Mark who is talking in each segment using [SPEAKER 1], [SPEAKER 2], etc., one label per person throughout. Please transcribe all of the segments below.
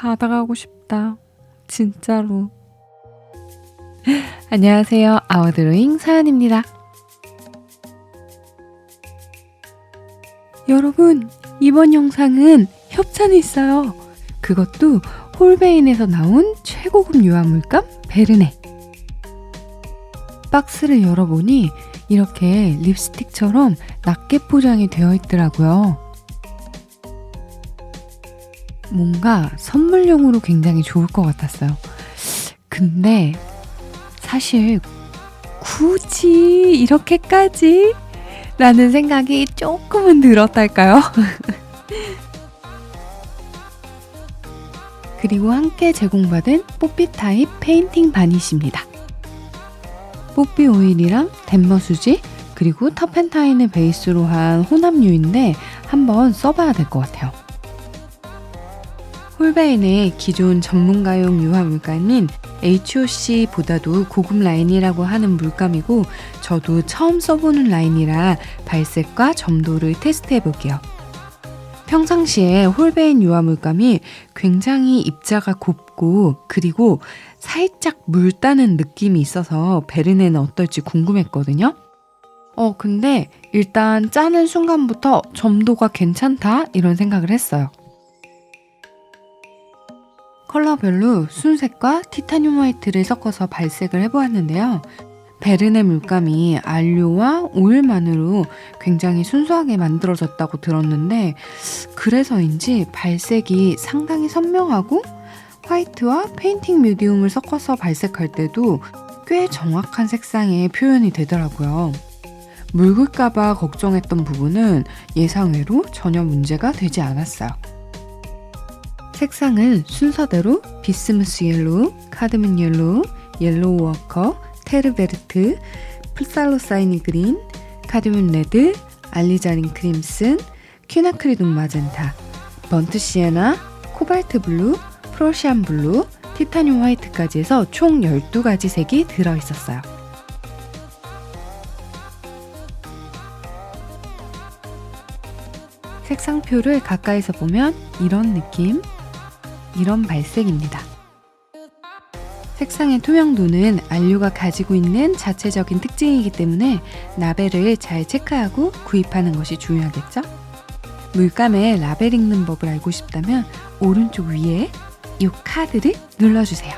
[SPEAKER 1] 받아가고 싶다. 진짜로. 안녕하세요. 아워드로잉 사연입니다. 여러분, 이번 영상은 협찬이 있어요. 그것도 홀베인에서 나온 최고급 유화물감 베르네. 박스를 열어보니 이렇게 립스틱처럼 낱개 포장이 되어 있더라고요. 뭔가 선물용으로 굉장히 좋을 것 같았어요. 근데 사실 굳이 이렇게까지? 라는 생각이 조금은 들었달까요? 그리고 함께 제공받은 뽀삐 타입 페인팅 바니쉬입니다. 뽀삐 오일이랑 덴머 수지 그리고 터펜타인을 베이스로 한 혼합류인데 한번 써봐야 될 것 같아요. 홀베인의 기존 전문가용 유화 물감인 HOC보다도 고급 라인이라고 하는 물감이고 저도 처음 써보는 라인이라 발색과 점도를 테스트해 볼게요. 평상시에 홀베인 유화 물감이 굉장히 입자가 곱고 그리고 살짝 물 따는 느낌이 있어서 베르네는 어떨지 궁금했거든요. 어, 근데 일단 짜는 순간부터 점도가 괜찮다 이런 생각을 했어요. 컬러별로 순색과 티타늄 화이트를 섞어서 발색을 해보았는데요. 베르네 물감이 안료와 오일만으로 굉장히 순수하게 만들어졌다고 들었는데 그래서인지 발색이 상당히 선명하고 화이트와 페인팅 미디움을 섞어서 발색할 때도 꽤 정확한 색상의 표현이 되더라고요. 묽을까봐 걱정했던 부분은 예상외로 전혀 문제가 되지 않았어요. 색상은 순서대로 비스무스 옐로우, 카드문 옐로우, 옐로우 워커, 테르베르트, 플살로사이니 그린, 카드문 레드, 알리자린 크림슨, 퀴나크리돈 마젠타, 번트 시에나, 코발트 블루, 프로시안 블루, 티타늄 화이트까지 해서 총 12가지 색이 들어있었어요. 색상표를 가까이서 보면 이런 느낌, 이런 발색입니다. 색상의 투명도는 안료가 가지고 있는 자체적인 특징이기 때문에 라벨을 잘 체크하고 구입하는 것이 중요하겠죠? 물감에 라벨 읽는 법을 알고 싶다면 오른쪽 위에 이 카드를 눌러주세요.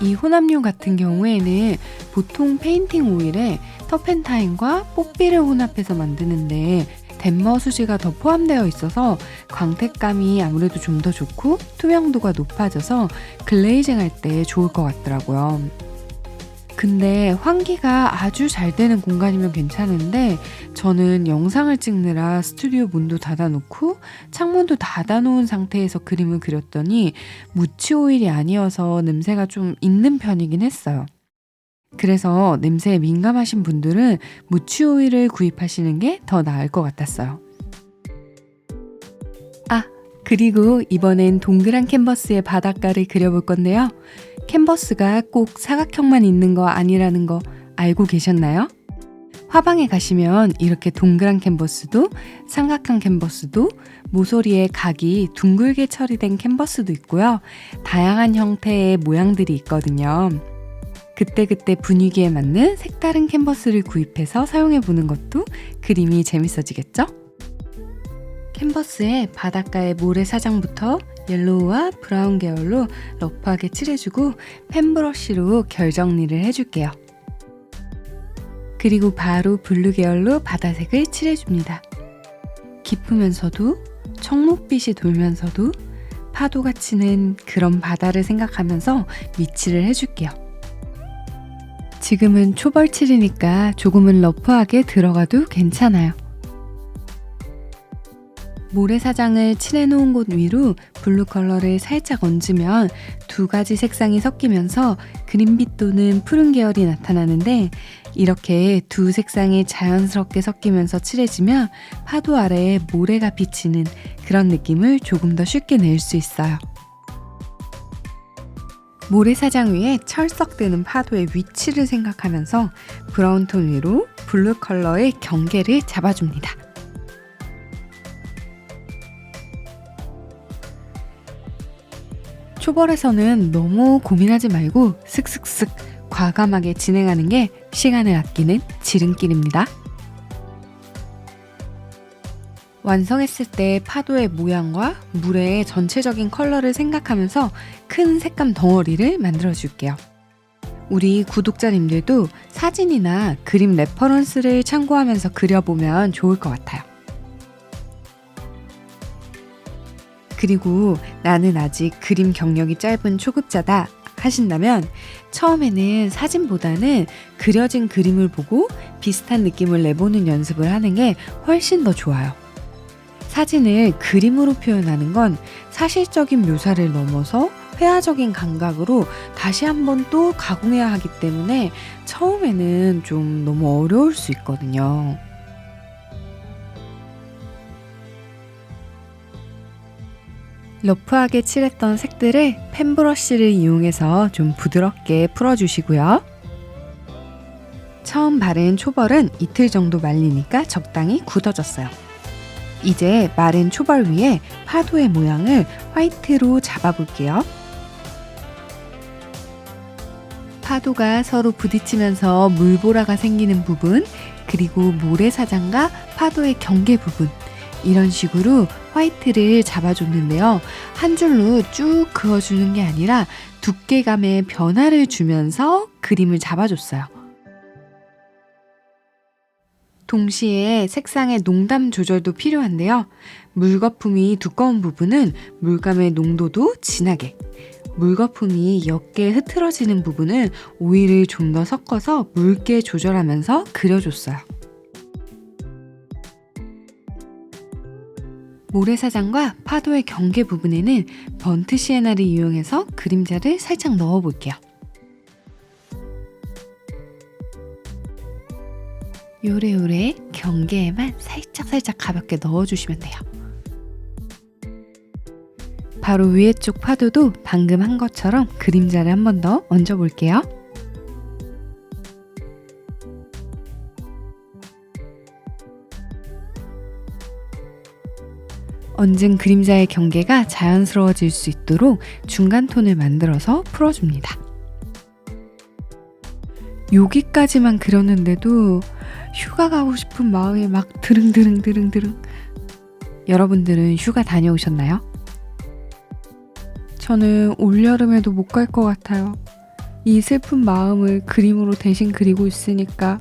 [SPEAKER 1] 이 혼합류 같은 경우에는 보통 페인팅 오일에 터펜타인과 뽀삐를 혼합해서 만드는데 덴머 수지가 더 포함되어 있어서 광택감이 아무래도 좀 더 좋고 투명도가 높아져서 글레이징 할 때 좋을 것 같더라고요. 근데 환기가 아주 잘 되는 공간이면 괜찮은데 저는 영상을 찍느라 스튜디오 문도 닫아놓고 창문도 닫아놓은 상태에서 그림을 그렸더니 무치 오일이 아니어서 냄새가 좀 있는 편이긴 했어요. 그래서 냄새에 민감하신 분들은 무치 오일을 구입하시는 게 더 나을 것 같았어요. 아, 그리고 이번엔 동그란 캔버스의 바닷가를 그려볼 건데요. 캔버스가 꼭 사각형만 있는 거 아니라는 거 알고 계셨나요? 화방에 가시면 이렇게 동그란 캔버스도 삼각형 캔버스도 모서리에 각이 둥글게 처리된 캔버스도 있고요. 다양한 형태의 모양들이 있거든요. 그때그때 분위기에 맞는 색다른 캔버스를 구입해서 사용해 보는 것도 그림이 재밌어지겠죠? 캔버스에 바닷가의 모래사장부터 옐로우와 브라운 계열로 러프하게 칠해주고 펜브러쉬로 결 정리를 해줄게요. 그리고 바로 블루 계열로 바다색을 칠해줍니다. 깊으면서도 청록빛이 돌면서도 파도가 치는 그런 바다를 생각하면서 위치를 해줄게요. 지금은 초벌칠이니까 조금은 러프하게 들어가도 괜찮아요. 모래사장을 칠해놓은 곳 위로 블루 컬러를 살짝 얹으면 두 가지 색상이 섞이면서 그린빛 또는 푸른 계열이 나타나는데 이렇게 두 색상이 자연스럽게 섞이면서 칠해지면 파도 아래에 모래가 비치는 그런 느낌을 조금 더 쉽게 낼 수 있어요. 모래사장 위에 철썩드는 파도의 위치를 생각하면서 브라운 톤 위로 블루 컬러의 경계를 잡아줍니다. 초벌에서는 너무 고민하지 말고 슥슥슥 과감하게 진행하는 게 시간을 아끼는 지름길입니다. 완성했을 때 파도의 모양과 물의 전체적인 컬러를 생각하면서 큰 색감 덩어리를 만들어 줄게요. 우리 구독자님들도 사진이나 그림 레퍼런스를 참고하면서 그려보면 좋을 것 같아요. 그리고 나는 아직 그림 경력이 짧은 초급자다 하신다면 처음에는 사진보다는 그려진 그림을 보고 비슷한 느낌을 내보는 연습을 하는 게 훨씬 더 좋아요. 사진을 그림으로 표현하는 건 사실적인 묘사를 넘어서 회화적인 감각으로 다시 한번 또 가공해야 하기 때문에 처음에는 좀 너무 어려울 수 있거든요. 러프하게 칠했던 색들을 펜브러쉬를 이용해서 좀 부드럽게 풀어주시고요. 처음 바른 초벌은 이틀 정도 말리니까 적당히 굳어졌어요. 이제 마른 초벌 위에 파도의 모양을 화이트로 잡아볼게요. 파도가 서로 부딪히면서 물보라가 생기는 부분, 그리고 모래사장과 파도의 경계 부분, 이런 식으로 화이트를 잡아줬는데요. 한 줄로 쭉 그어주는 게 아니라 두께감의 변화를 주면서 그림을 잡아줬어요. 동시에 색상의 농담 조절도 필요한데요. 물거품이 두꺼운 부분은 물감의 농도도 진하게, 물거품이 옅게 흐트러지는 부분은 오일을 좀 더 섞어서 묽게 조절하면서 그려줬어요. 모래사장과 파도의 경계 부분에는 번트 시에나를 이용해서 그림자를 살짝 넣어 볼게요. 요래요래 경계에만 살짝살짝 가볍게 넣어주시면 돼요. 바로 위에 쪽 파도도 방금 한 것처럼 그림자를 한 번 더 얹어 볼게요. 얹은 그림자의 경계가 자연스러워질 수 있도록 중간 톤을 만들어서 풀어줍니다. 여기까지만 그렸는데도 휴가 가고 싶은 마음이 막 드릉드릉 드릉드릉. 여러분들은 휴가 다녀오셨나요? 저는 올여름에도 못 갈 것 같아요. 이 슬픈 마음을 그림으로 대신 그리고 있으니까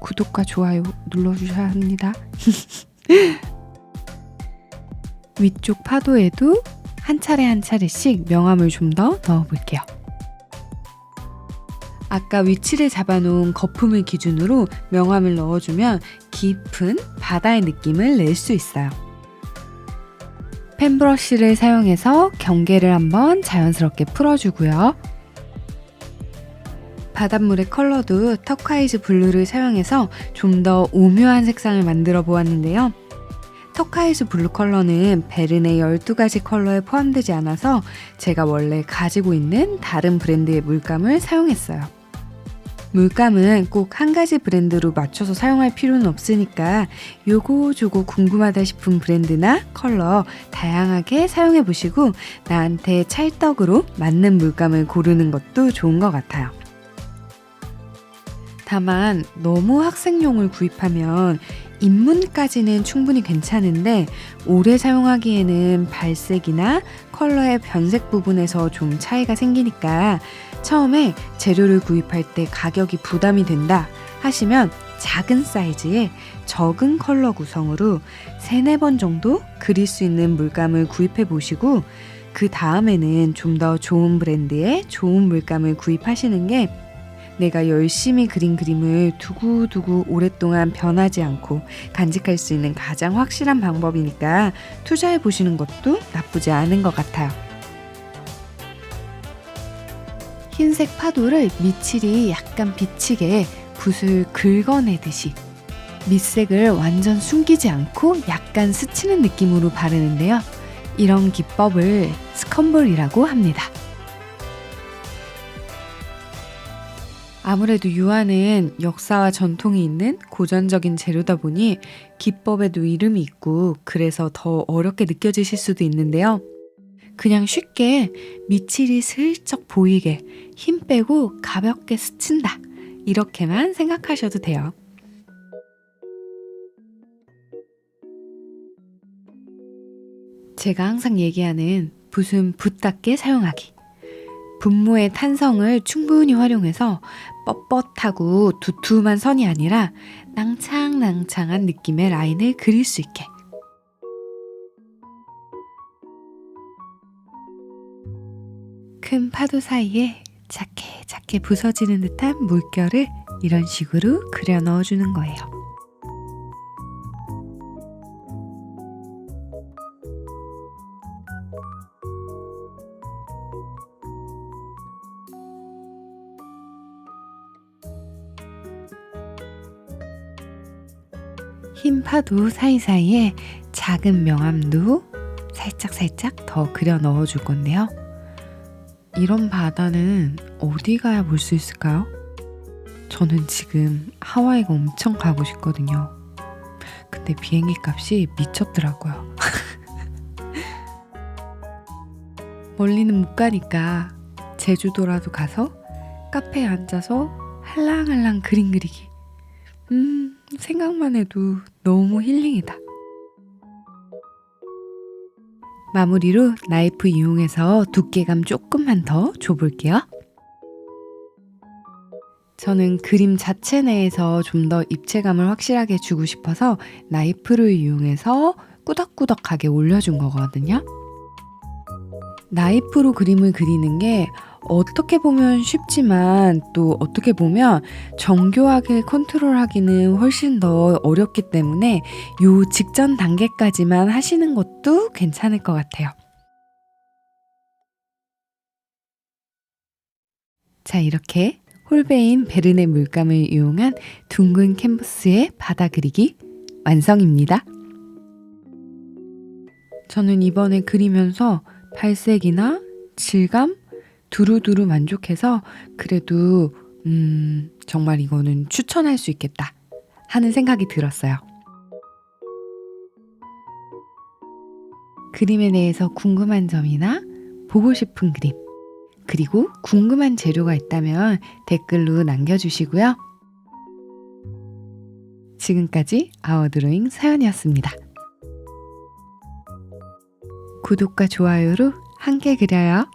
[SPEAKER 1] 구독과 좋아요 눌러주셔야 합니다. 위쪽 파도에도 한 차례 한 차례씩 명암을 좀 더 넣어볼게요. 아까 위치를 잡아놓은 거품을 기준으로 명암을 넣어주면 깊은 바다의 느낌을 낼 수 있어요. 펜브러쉬를 사용해서 경계를 한번 자연스럽게 풀어주고요. 바닷물의 컬러도 터콰이즈 블루를 사용해서 좀 더 오묘한 색상을 만들어 보았는데요. 터카이즈 블루 컬러는 베른의 12가지 컬러에 포함되지 않아서 제가 원래 가지고 있는 다른 브랜드의 물감을 사용했어요. 물감은 꼭 한 가지 브랜드로 맞춰서 사용할 필요는 없으니까 요거 저거 궁금하다 싶은 브랜드나 컬러 다양하게 사용해 보시고 나한테 찰떡으로 맞는 물감을 고르는 것도 좋은 것 같아요. 다만 너무 학생용을 구입하면 입문까지는 충분히 괜찮은데 오래 사용하기에는 발색이나 컬러의 변색 부분에서 좀 차이가 생기니까 처음에 재료를 구입할 때 가격이 부담이 된다 하시면 작은 사이즈의 적은 컬러 구성으로 3, 4번 정도 그릴 수 있는 물감을 구입해 보시고 그 다음에는 좀 더 좋은 브랜드의 좋은 물감을 구입하시는 게 내가 열심히 그린 그림을 두고두고 오랫동안 변하지 않고 간직할 수 있는 가장 확실한 방법이니까 투자해 보시는 것도 나쁘지 않은 것 같아요. 흰색 파도를 밑칠이 약간 비치게 붓을 긁어내듯이 밑색을 완전 숨기지 않고 약간 스치는 느낌으로 바르는데요. 이런 기법을 스컴블이라고 합니다. 아무래도 유화는 역사와 전통이 있는 고전적인 재료다 보니 기법에도 이름이 있고 그래서 더 어렵게 느껴지실 수도 있는데요. 그냥 쉽게 밑칠이 슬쩍 보이게 힘 빼고 가볍게 스친다. 이렇게만 생각하셔도 돼요. 제가 항상 얘기하는 붓은 붓답게 사용하기. 분모의 탄성을 충분히 활용해서 뻣뻣하고 두툼한 선이 아니라 낭창낭창한 느낌의 라인을 그릴 수 있게. 큰 파도 사이에 작게 작게 부서지는 듯한 물결을 이런 식으로 그려 넣어주는 거예요. 흰 파도 사이사이에 작은 명암도 살짝살짝 더 그려 넣어 줄 건데요. 이런 바다는 어디 가야 볼 수 있을까요? 저는 지금 하와이가 엄청 가고 싶거든요. 근데 비행기 값이 미쳤더라고요. 멀리는 못 가니까 제주도라도 가서 카페에 앉아서 할랑할랑 그림 그리기. 음, 생각만 해도 너무 힐링이다. 마무리로 나이프 이용해서 두께감 조금만 더 줘볼게요. 저는 그림 자체 내에서 좀 더 입체감을 확실하게 주고 싶어서 나이프를 이용해서 꾸덕꾸덕하게 올려준 거거든요. 나이프로 그림을 그리는 게 어떻게 보면 쉽지만 또 어떻게 보면 정교하게 컨트롤하기는 훨씬 더 어렵기 때문에 요 직전 단계까지만 하시는 것도 괜찮을 것 같아요. 자, 이렇게 홀베인 베르네 물감을 이용한 둥근 캔버스의 바다 그리기 완성입니다. 저는 이번에 그리면서 발색이나 질감, 두루두루 만족해서 그래도 음, 정말 이거는 추천할 수 있겠다 하는 생각이 들었어요. 그림에 대해서 궁금한 점이나 보고 싶은 그림, 그리고 궁금한 재료가 있다면 댓글로 남겨주시고요. 지금까지 아워드로잉 사연이었습니다. 구독과 좋아요로 함께 그려요.